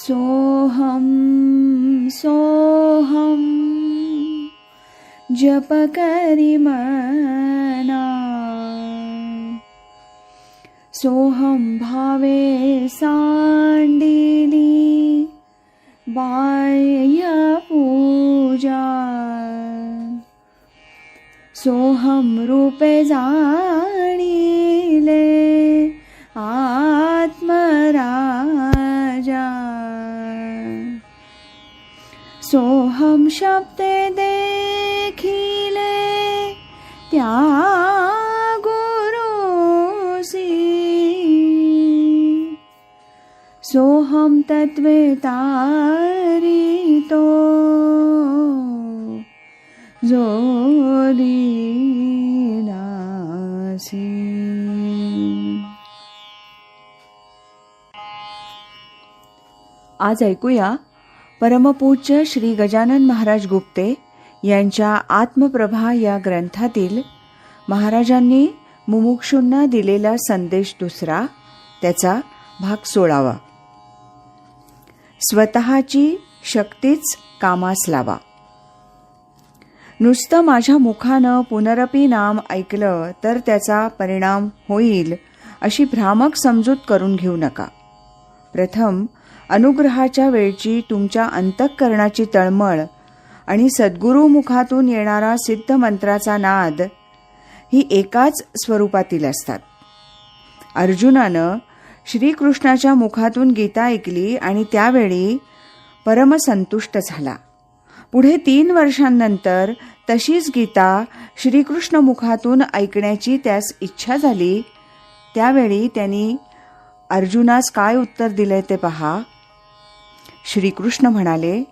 सोऽहं सोऽहं जपकरि सोऽहं भावे साण्डिनी बाल्य पूजा सोहं रूपे जा सोऽहं शब्दे देखिले त्या गुरुसी। सोऽहं तत्त्वे तारितो जोलीनासी आज ऐकूया परमपूज्य श्री गजानन महाराज गुप्ते यांच्या आत्मप्रभा या ग्रंथातील महाराजांनी मुमुक्षूंना दिलेला संदेश दुसरा त्याचा भाग सोळावा. स्वतःची शक्तीच कामास लावा. नुसतं माझ्या मुखानं पुनरपी नाम ऐकलं तर त्याचा परिणाम होईल अशी भ्रामक समजूत करून घेऊ नका. प्रथम अनुग्रहाच्या वेळची तुमच्या अंतःकरणाची तळमळ आणि सद्गुरुमुखातून येणारा सिद्ध मंत्राचा नाद ही एकाच स्वरूपातील असतात. अर्जुनानं श्रीकृष्णाच्या मुखातून गीता ऐकली आणि त्यावेळी परमसंतुष्ट झाला. पुढे तीन वर्षांनंतर तशीच गीता श्रीकृष्ण मुखातून ऐकण्याची त्यास इच्छा झाली. त्यावेळी त्यांनी अर्जुनास काय उत्तर दिले ते पहा. श्रीकृष्ण म्हणाले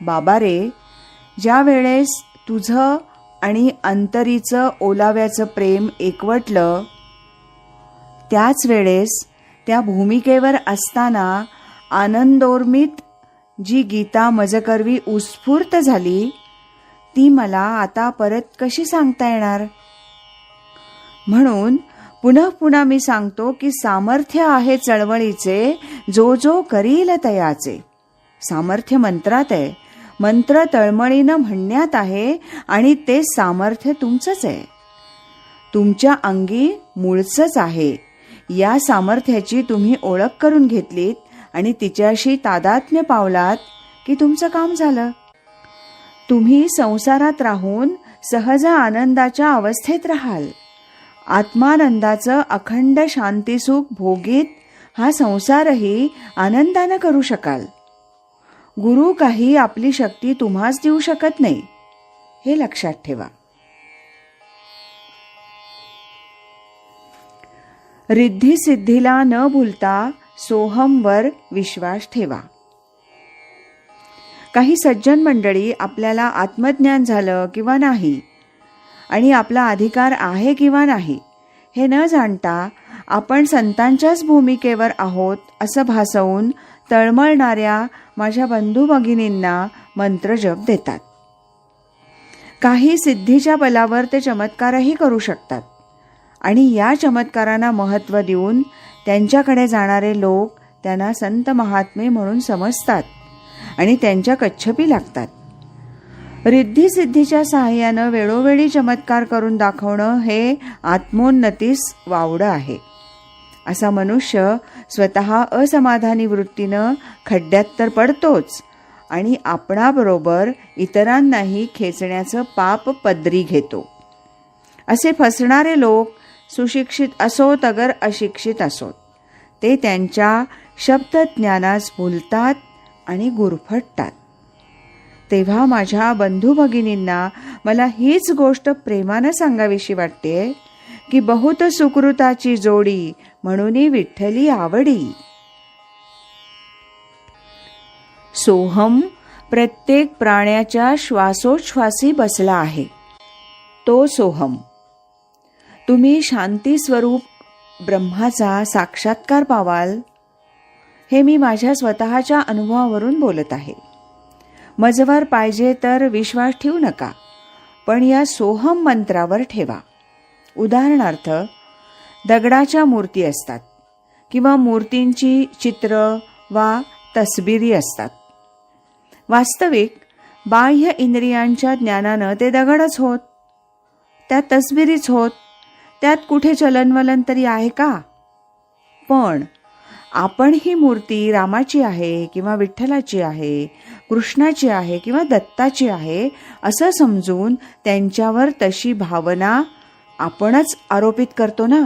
बाबा रे ज्या वेळेस तुझं आणि अंतरीचं ओलाव्याचं प्रेम एकवटलं त्याच वेळेस त्या भूमिकेवर असताना आनंदोर्मित जी गीता मजकरवी उत्स्फूर्त झाली ती मला आता परत कशी सांगता येणार? म्हणून पुन्हा पुन्हा मी सांगतो की सामर्थ्य आहे चळवळीचे जो जो करील तयाचे. सामर्थ्य मंत्रात आहे. मंत्र तळमळीनं म्हणण्यात आहे आणि ते सामर्थ्य तुमचंच आहे. तुमच्या अंगी मूळचंच आहे. या सामर्थ्याची तुम्ही ओळख करून घेतलीत आणि तिच्याशी तादात्म्य पावलात की तुमचं काम झालं. तुम्ही संसारात राहून सहज आनंदाच्या अवस्थेत राहाल. आत्मानंदाचं अखंड शांतीसुख भोगीत हा संसारही आनंदानं करू शकाल. गुरु काही आपली शक्ती तुम्हाच देऊ शकत नाही हे लक्षात ठेवा. रिद्धी सिद्धीला न भूलता सोहमवर विश्वास ठेवा. काही सज्जन मंडळी आपल्याला आत्मज्ञान झालं किंवा नाही आणि आपला अधिकार आहे किंवा नाही हे न जाणता आपण संतांच्याच भूमिकेवर आहोत असं भासवून तळमळणाऱ्या माझ्या बंधू भगिनींना मंत्रजप देतात. काही सिद्धीच्या बलावर ते चमत्कारही करू शकतात आणि या चमत्कारांना महत्त्व देऊन त्यांच्याकडे जाणारे लोक त्यांना संत महात्मे म्हणून समजतात आणि त्यांच्या कच्छपी लागतात. रिद्धी सिद्धीच्या सहाय्यानं वेळोवेळी चमत्कार करून दाखवणं हे आत्मोन्नतीस वावडं आहे. असा मनुष्य स्वतः असमाधानी वृत्तीनं खड्ड्यात तर पडतोच आणि आपणाबरोबर इतरांनाही खेचण्याचं पाप पदरी घेतो. असे फसणारे लोक सुशिक्षित असोत अगर अशिक्षित असोत. ते त्यांच्या शब्दज्ञानास भुलतात आणि गुरफटतात. तेव्हा माझ्या बंधू भगिनींना मला हीच गोष्ट प्रेमानं सांगावीशी वाटते की बहुत सुकृताची जोडी म्हणून विठ्ठली आवडी. सोहम प्रत्येक प्राण्याच्या श्वासोच्छ्वासी बसला आहे. तो सोहम तुम्ही शांती स्वरूप ब्रह्माचा साक्षात्कार पावाल हे मी माझ्या स्वतःच्या अनुभवावरून बोलत आहे. मजवर पाहिजे तर विश्वास ठेवू नका पण या सोहम मंत्रावर ठेवा. उदाहरणार्थ दगडाच्या मूर्ती असतात किंवा मूर्तींची चित्र वा तसबिरी असतात. वास्तविक बाह्य इंद्रियांच्या ज्ञानानं ते दगडच होत. त्या तसबिरीच होत. त्यात कुठे चलनवलन तरी आहे का? पण आपण ही मूर्ती रामाची आहे किंवा विठ्ठलाची आहे कृष्णाची आहे किंवा दत्ताची आहे असं समजून त्यांच्यावर तशी भावना आपणच आरोपित करतो ना?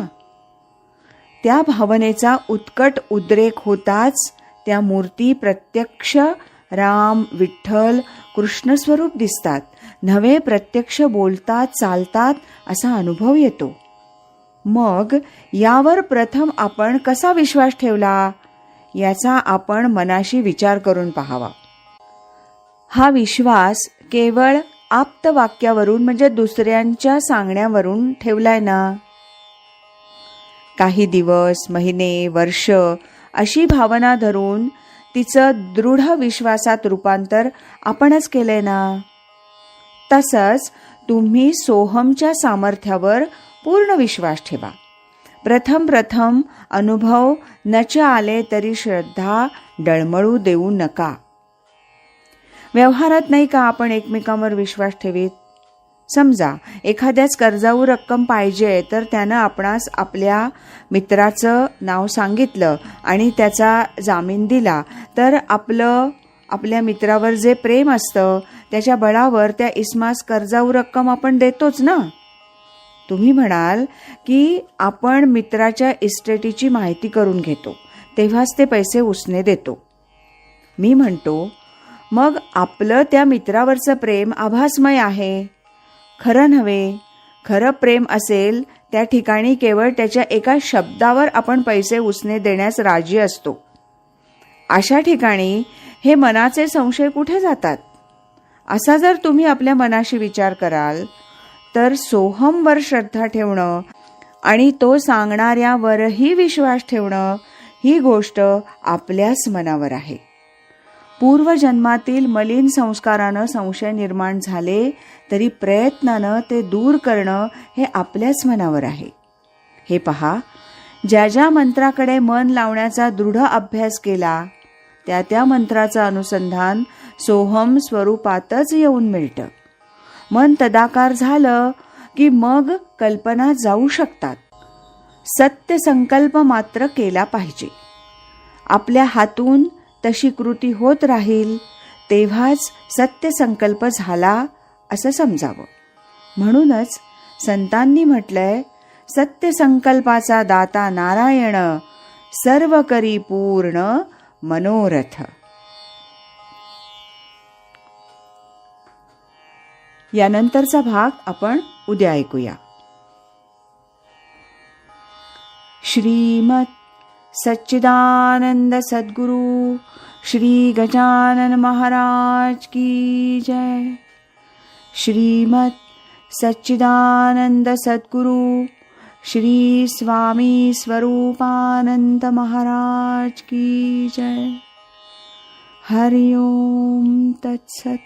त्या भावनेचा उत्कट उद्रेक होताच त्या मूर्ती प्रत्यक्ष राम विठ्ठल कृष्णस्वरूप दिसतात. नवे प्रत्यक्ष बोलतात चालतात असा अनुभव येतो. मग यावर प्रथम आपण कसा विश्वास ठेवला? याचा आपण मनाशी विचार करून पाहावा. हा विश्वास केवळ आप्त वाक्यावरून म्हणजे दुसऱ्यांच्या सांगण्यावरून ठेवलाय ना? काही दिवस महिने वर्ष अशी भावना धरून तिचं दृढ विश्वासात रूपांतर आपणच केलंय ना? तसंच तुम्ही सोहमच्या सामर्थ्यावर पूर्ण विश्वास ठेवा. प्रथम प्रथम अनुभव नच आले तरी श्रद्धा डळमळू देऊ नका. व्यवहारात नाही का आपण एकमेकांवर विश्वास ठेवीत? समजा एखाद्याच कर्जाऊ रक्कम पाहिजे तर त्यानं आपणास आपल्या मित्राचं नाव सांगितलं आणि त्याचा जामीन दिला तर आपलं आपल्या मित्रावर जे प्रेम असतं त्याच्या बळावर त्या इस्मास कर्जाऊ रक्कम आपण देतोच ना? तुम्ही म्हणाल की आपण मित्राच्या इस्टेटीची माहिती करून घेतो तेव्हाच ते पैसे उसने देतो. मी म्हणतो मग आपलं त्या मित्रावरचं प्रेम आभासमय आहे. खरं नव्हे खरं प्रेम असेल त्या ठिकाणी केवळ त्याच्या एका शब्दावर आपण पैसे उसने देण्यास राजी असतो. अशा ठिकाणी हे मनाचे संशय कुठे जातात? असा जर तुम्ही आपल्या मनाशी विचार कराल तर सोहमवर श्रद्धा ठेवणं आणि तो सांगणाऱ्यावरही विश्वास ठेवणं ही गोष्ट आपल्याच मनावर आहे. पूर्वजन्मातील मलिन संस्कारानं संशय निर्माण झाले तरी प्रयत्नानं ते दूर करणं हे आपल्याच मनावर आहे. हे पहा ज्या ज्या मंत्राकडे मन लावण्याचा दृढ अभ्यास केला त्या त्या मंत्राचं अनुसंधान सोहम स्वरूपातच येऊन मिळतं. मन तदाकार झालं की मग कल्पना जाऊ शकतात. सत्य संकल्प मात्र केला पाहिजे. आपल्या हातून तशी कृती होत राहील तेव्हाच सत्य संकल्प झाला असं समजावं. म्हणूनच संतांनी म्हटलंय सत्य संकल्पाचा दाता नारायण सर्व करी पूर्ण मनोरथ. यानंतरचा भाग आपण उद्या ऐकूया. श्रीमत सच्चिदानंद सद्गुरु श्री गजानन महाराज की जय। श्रीमत सच्चिदानंद सद्गुरु श्री स्वामी स्वरूपानंद महाराज की जय। हरिओम तत्सत